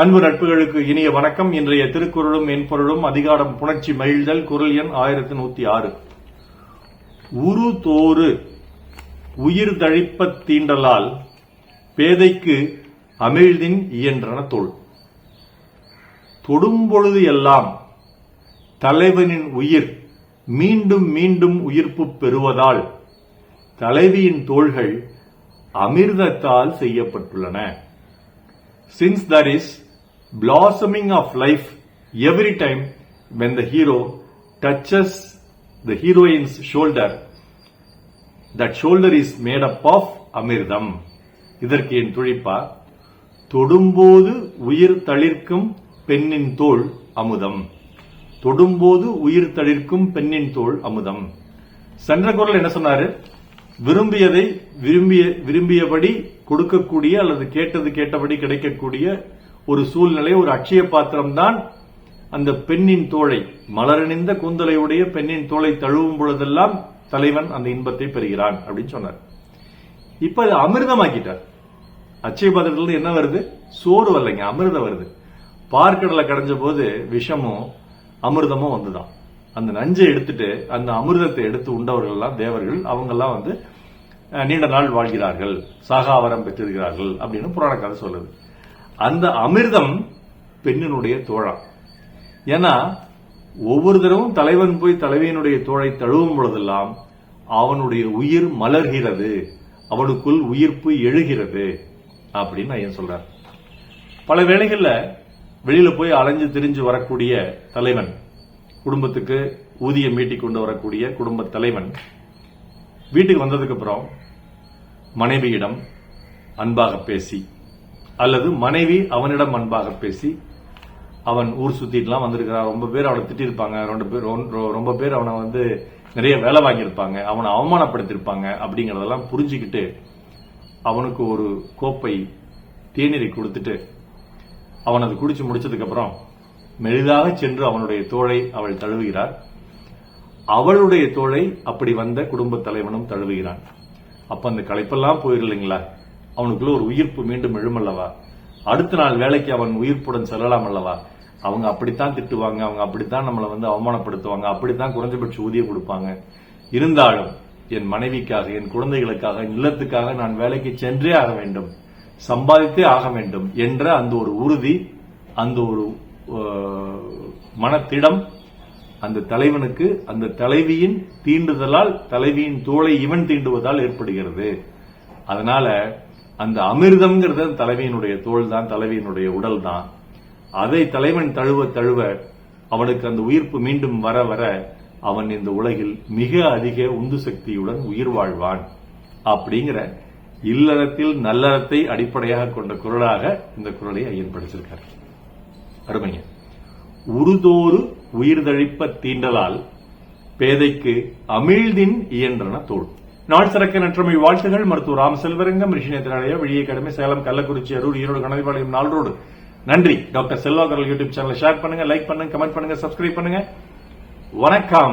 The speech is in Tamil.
அன்பு நட்புகளுக்கு இனிய வணக்கம். இன்றைய திருக்குறளும் மென்பொருளும் அதிகாரம் புணர்ச்சி மகிழ்தல் குரல் எண் ஆயிரத்தி நூத்தி ஆறு. உரு தோறு உயிர் தழிப்ப தீண்டலால் பேதைக்கு அமிழ்தின் இயன்றன தொல். தொடும்பொழுது எல்லாம் தலைவனின் உயிர் மீண்டும் மீண்டும் உயிர்ப்பு பெறுவதால் தலைவியின் தோள்கள் அமிர்தத்தால் செய்யப்பட்டுள்ளன. Since there is blossoming of life every time when the hero touches the heroine's shoulder, that shoulder is made up of அமிர்தம் இதற்கு என் துழிப்பா தொடும்போது உயிர் தளிர்க்கும் பெண்ணின் தோல் அமுதம். தொடும்போது உயிர் தளிர்க்கும் பெண்ணின் தோல் அமுதம். சென்ற குரல் என்ன சொன்னாரு? விரும்பியதை விரும்பிய விரும்பியபடி கொடுக்கக்கூடிய அல்லது கேட்டது கேட்டபடி கிடைக்கக்கூடிய ஒரு சூழ்நிலை ஒரு அட்சய பாத்திரம் தான் அந்த பெண்ணின் தோளை மலரணிந்த கூந்தலையுடைய பெண்ணின் தோளை தழுவும் பொழுதெல்லாம் தலைவன் அந்த இன்பத்தை பெறுகிறான் அப்படின்னு சொன்னார். இப்ப அது அமிர்தமாக்கிட்டார். அச்சய பாத்திரத்துல என்ன வருது? சோறு வரலைங்க அமிர்தம் வருது. பார்க்கடலை கடைஞ்ச போது விஷமும் அமிர்தமும் வந்துதான். அந்த நஞ்சை எடுத்துட்டு அந்த அமிர்தத்தை எடுத்து உண்டவர்கள் எல்லாம் தேவர்கள் அவங்க எல்லாம் வந்து நீண்ட நாள் வாழ்கிறார்கள் சாகாவரம் பெற்றிருக்கிறார்கள் அப்படின்னு புராண கதை சொல்லுது. அந்த அமிர்தம் பெண்ணினுடைய தோழா. ஏன்னா ஒவ்வொரு தடவும் தலைவன் போய் தலைவியினுடைய தோழை தழுவும் பொழுதெல்லாம் அவனுடைய உயிர் மலர்கிறது. அவனுக்குள் உயிர்ப்பு எழுகிறது அப்படின்னு ஐயன் சொல்றார். பல வேளைகளில் வெளியில போய் அலைஞ்சு திரிஞ்சு வரக்கூடிய தலைவன் குடும்பத்துக்கு ஊதியம் மீட்டி கொண்டு வரக்கூடிய குடும்ப தலைவன் வீட்டுக்கு வந்ததுக்கு அப்புறம் மனைவியிடம் அன்பாக பேசி அல்லது மனைவி அவனிடம் அன்பாக பேசி அவன் ஊர் சுத்திட்டுலாம் வந்திருக்கிறான் ரொம்ப பேர் அவனை திட்டிருப்பாங்க ரெண்டு பேர் ரொம்ப பேர் அவனை வந்து நிறைய வேலை வாங்கியிருப்பாங்க அவனை அவமானப்படுத்தியிருப்பாங்க அப்படிங்கறதெல்லாம் புரிஞ்சுக்கிட்டு அவனுக்கு ஒரு கோப்பை தேநீரை கொடுத்துட்டு அவன் அது குடிச்சு முடிச்சதுக்கு அப்புறம் மெலிதாக சென்று அவனுடைய தோளை அவள் தழுவுகிறார் அவளுடைய தோளை அப்படி வந்த குடும்ப தலைவனும் தழுவுகிறான். அப்ப அந்த களைப்பெல்லாம் போயிடலைங்களா அவனுக்குள்ள ஒரு உயிர்ப்பு மீண்டும் எழுமல்லவா? அடுத்த நாள் வேலைக்கு அவன் உயிர்ப்புடன் செல்லலாம் அல்லவா? அவங்க அப்படித்தான் திட்டுவாங்க அவங்க அப்படித்தான் நம்மளை வந்து அவமானப்படுத்துவாங்க அப்படித்தான் குறைஞ்சபட்ச ஊதியம் கொடுப்பாங்க. இருந்தாலும் என் மனைவிக்காக என் குழந்தைகளுக்காக இல்லத்துக்காக நான் வேலைக்கு சென்றே ஆக வேண்டும் சம்பாதித்தே ஆக வேண்டும் என்ற அந்த ஒரு உறுதி அந்த ஒரு மனத்திடம் அந்த தலைவனுக்கு அந்த தலைவியின் தீண்டுதலால் தலைவியின் தோளை இவன் தீண்டுவதால் ஏற்படுகிறது. அதனால அந்த அமிர்தம்ங்கிறது தலைவியினுடைய தோல் தான் தலைவியினுடைய உடல் தான் அதை தலைவன் தழுவ தழுவ அவனுக்கு அந்த உயிர்ப்பு மீண்டும் வர வர அவன் இந்த உலகில் மிக அதிக உந்து சக்தியுடன் உயிர் வாழ்வான். அப்படிங்கிற இல்லறத்தில் நல்லறத்தை அடிப்படையாக கொண்ட குரலாக இந்த குரலை ஐயன் படிச்சிருக்கார். அருமைங்க. உருதோறு உயிர்தழிப்ப தீண்டலால் பேதைக்கு அமிழ்தின் இயன்றன தோல். நாள் சிறக்க நற்றமை வாழ்த்துகள். மருத்துவர் ராம் செல்வரங்கம் ரிஷினேத்திராலயா வெளியே கடமை சேலம் கள்ளக்குறிச்சி அரூர் ஈரோடு கணதிபாளையம் நாளோடு நன்றி. டாக்டர் செல்வாகரல் யூடியூப் சேனலை ஷேர் பண்ணுங்க லைக் பண்ணுங்க கமெண்ட் பண்ணுங்க சப்ஸ்கிரைப் பண்ணுங்க. வணக்கம்.